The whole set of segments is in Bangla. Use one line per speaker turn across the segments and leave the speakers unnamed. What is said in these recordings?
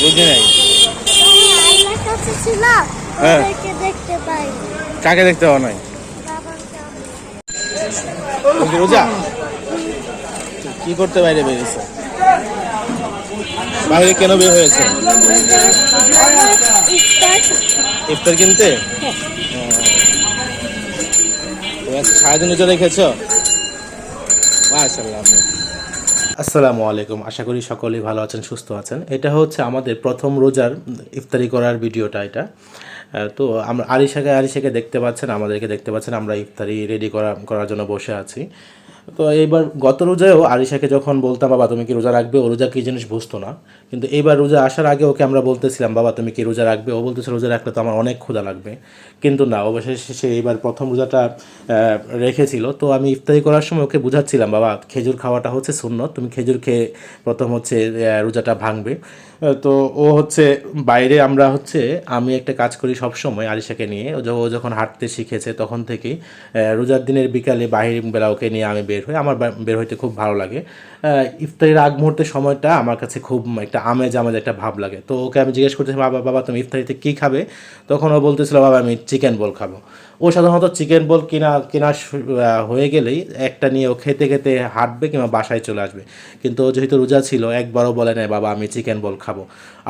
বুঝি নাই। হ্যাঁ। কাকে দেখতে পাও নাই? রোজা? কি করতে বাইরে বেরিয়েছে? বাইরে কেন বের হয়েছে?
ইফতার
কিনতে? আজকে সারাদিন রোজা রেখেছ? মাশাল্লাহ আসসালামু আলাইকুম। আশা করি সকলেই ভালো আছেন, সুস্থ আছেন। এটা হচ্ছে আমাদের প্রথম রোজার ইফতারি করার ভিডিওটা এটা। তো আমরা আরিশাকে আরিশাকে দেখতে পাচ্ছেন, আমাদেরকে দেখতে পাচ্ছেন, আমরা ইফতারি রেডি করা করার জন্য বসে আছি। তো এইবার গত রোজায়ও আরিশাকে যখন বলতাম, বাবা, তুমি কি রোজা রাখবে? ও রোজা কী জিনিস বুঝতো না। কিন্তু এইবার রোজা আসার আগে ওকে আমরা বলতেছিলাম, বাবা, তুমি কি রোজা রাখবে? ও বলতেছে, রোজা রাখলে তো আমার অনেক ক্ষুধা লাগবে। কিন্তু না, অবশেষে সে এইবার প্রথম রোজাটা রেখেছিল। তো আমি ইফতারি করার সময় ওকে বুঝাচ্ছিলাম, বাবা, খেজুর খাওয়াটা হচ্ছে শূন্য তুমি খেজুর খেয়ে প্রথম হচ্ছে রোজাটা ভাঙবে। তো ও হচ্ছে, বাইরে আমরা হচ্ছে, আমি একটা কাজ করি সব সময় আলিশাকে নিয়ে, ও যখন হাঁটতে শিখেছে তখন থেকেই রোজার দিনের বিকালে বাহির বেলা ওকে নিয়ে আমি বের হই। আমার বের হইতে খুব ভালো লাগে। ইফতারের আগ মুহূর্তের সময়টা আমার কাছে খুব একটা আমেজ আমেজ একটা ভাব লাগে। তো ওকে আমি জিজ্ঞেস করতেছি বাবা বাবা, তুমি ইফতারিতে কী খাবে? তখন ও বলতেছিল, বাবা, আমি চিকেন বল খাব। ও সাধারণত চিকেন বল কিনা, কেনা হয়ে গেলেই একটা নিয়ে ও খেতে খেতে হাঁটবে কিংবা বাসায় চলে আসবে। কিন্তু ও যেহেতু রোজা ছিল, একবারও বলে নাই, বাবা, আমি চিকেন বল খাব।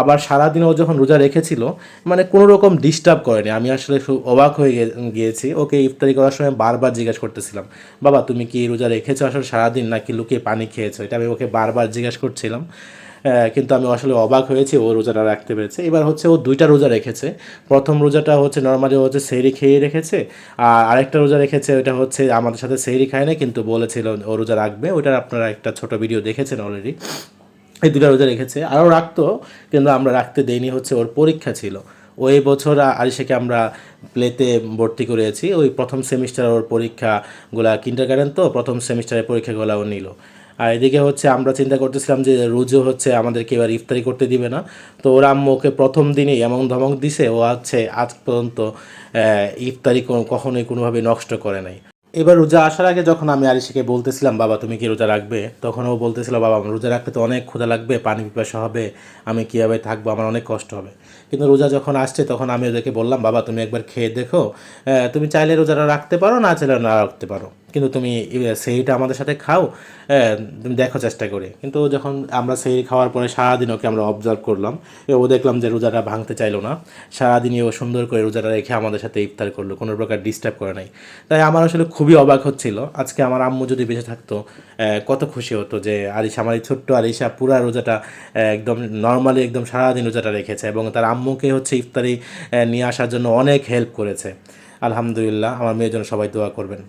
আবার সারাদিন ও যখন রোজা রেখেছিল মানে কোনো রকম ডিস্টার্ব করেনি। আমি আসলে অবাক হয়ে গিয়েছি। ওকে ইফতারি করার সময় বারবার জিজ্ঞেস করতেছিলাম, বাবা, তুমি কি রোজা রেখেছো আসলে সারাদিন নাকি লুকিয়ে পানি খেয়েছো? এটা আমি ওকে বারবার জিজ্ঞেস করছিলাম। কিন্তু আমি আসলে অবাক হয়েছি ও রোজাটা রাখতে পেরেছে। এবার হচ্ছে ও দুইটা রোজা রেখেছে। প্রথম রোজাটা হচ্ছে নর্মালি হচ্ছে সেহরি খেয়ে রেখেছে, আর আরেকটা রোজা রেখেছে ওটা হচ্ছে আমাদের সাথে সেহরি খায় না, কিন্তু বলেছিল ও রোজা রাখবে। ওটার আপনারা একটা ছোট ভিডিও দেখেছেন অলরেডি এই দুটা রোজা রেখেছে। আরও রাখতো, কিন্তু আমরা রাখতে দেইনি, হচ্ছে ওর পরীক্ষা ছিল। ওই বছর আরিশাকে আমরা প্লেতে ভর্তি করেছি ওই প্রথম সেমিস্টার ওর পরীক্ষাগুলা কিন্টার গার্ডেন তো, প্রথম সেমিস্টারের পরীক্ষাগুলো ও নিল। আর এদিকে হচ্ছে আমরা চিন্তা করতেছিলাম যে রোজও হচ্ছে আমাদেরকে এবার ইফতারি করতে দিবে না। তো ওর আম্মু ওকে প্রথম দিনেই এমন ধমক দিছে, ও হচ্ছে আজ পর্যন্ত ইফতারি কখনোই কোনোভাবে নষ্ট করে নাই। এবার রোজা আসার আগে যখন আমি আরিশাকে বলতেছিলাম, বাবা, তুমি কি রোজা রাখবে? তখন ও বলতেছিল, বাবা, আমার রোজা রাখতে তো অনেক ক্ষুধা লাগবে, পানি পিপাসা হবে, আমি কীভাবে থাকব, আমার অনেক কষ্ট হবে। কিন্তু রোজা যখন আসছে, তখন আমি ওদেরকে বললাম, বাবা, তুমি একবার খেয়ে দেখো তুমি চাইলে রোজাটা রাখতে পারো, না চাইলে না রাখতে পারো। কিন্তু তুমি সেইটা আমাদের সাথে খাও তুমি দেখো চেষ্টা করে। কিন্তু যখন আমরা সেই খাওয়ার পরে সারাদিন ওকে আমরা অবজার্ভ করলাম ও দেখলাম যে রোজাটা ভাঙতে চাইলো না সারাদিনই ও সুন্দর করে রোজাটা রেখে আমাদের সাথে ইফতার করল, কোনো প্রকার ডিস্টার্ব করে নাই। তাই আমার আসলে খুবই অবাক হচ্ছিল, আজকে আমার আম্মু যদি বেঁচে থাকতো কত খুশি হতো যে আরিশা, আমার এই ছোট্ট আরিশা পুরা রোজাটা একদম নর্মালি একদম সারাদিন রোজাটা রেখেছে এবং তার আম্মুকে হচ্ছে ইফতারি নিয়ে আসার জন্য অনেক হেল্প করেছে। আলহামদুলিল্লাহ, আমার মেয়ের জন্য সবাই দোয়া করবেন।